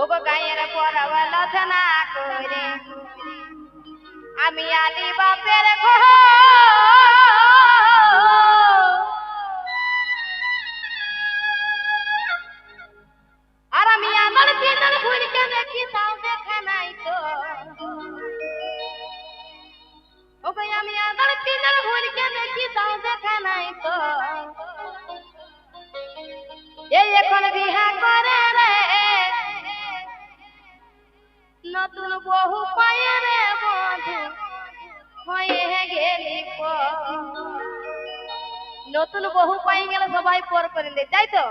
ওগো গায়ের পরওয়াল করে। আমি আলি বাপের ঘর। আর আমি আমার দিনের ভুলকে দেখি তাও দেখে নাই তো। ওগো, আমি আমার দিনের ভুলকে দেখি তাও দেখে নাই তো। এই এখন বিহা করে নতুন বহু পায়ে রে বধু হয়ে গেলি। নতুন বহু পাই গেলে সবাই পর করে দেয় তাই তো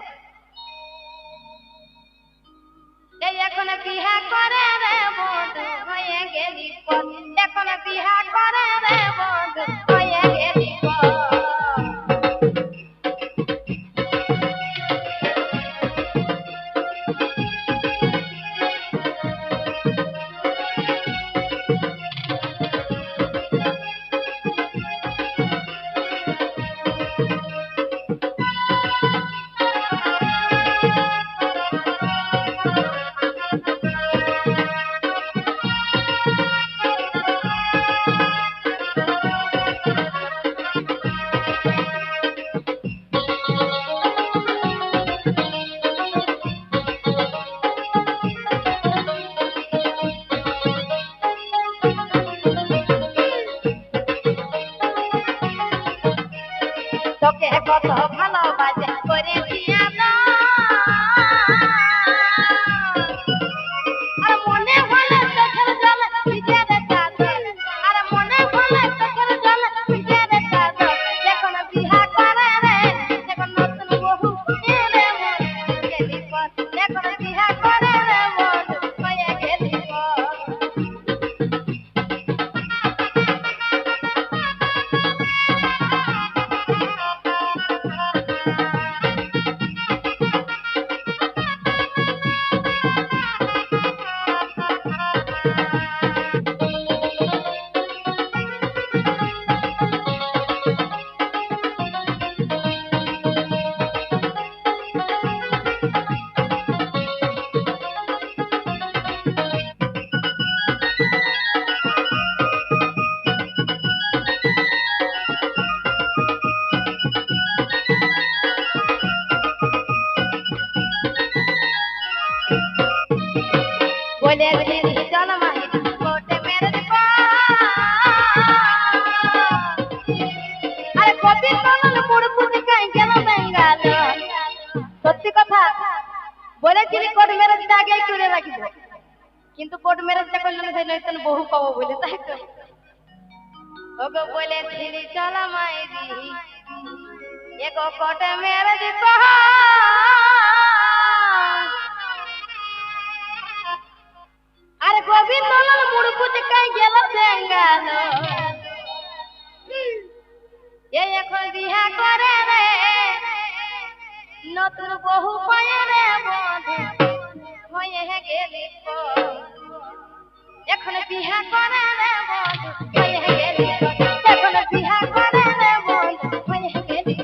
এই এখন বিহা করে রে বধু হয়ে গেলি পর। এখন বিহা করে রে বন্ধু তোকে কত ভালোবাসে করেছি আদর। বলে দিদি জন্মাই কোটে মেরে দিব আরে কবি কমল মুড়পুটি কাই গেল বেঙ্গাল সত্যি কথা বলেছিলি কোট মেরেজটা আগেই করে রাখিব কিন্তু কোট মেরেজটা করলে না সেই নয়তন বহু পাবো বলে তাই তো ওগো বলেছিলি জন্মাই দি এগো কোটে মেরে দিব বহু পায়ে রে বধু হয়ে গেলি পর। এখন বিহা করে রে বধু হয়ে গেলি পর। এখন বিহা করে রে বধু হয়ে গেলি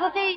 सरस्वती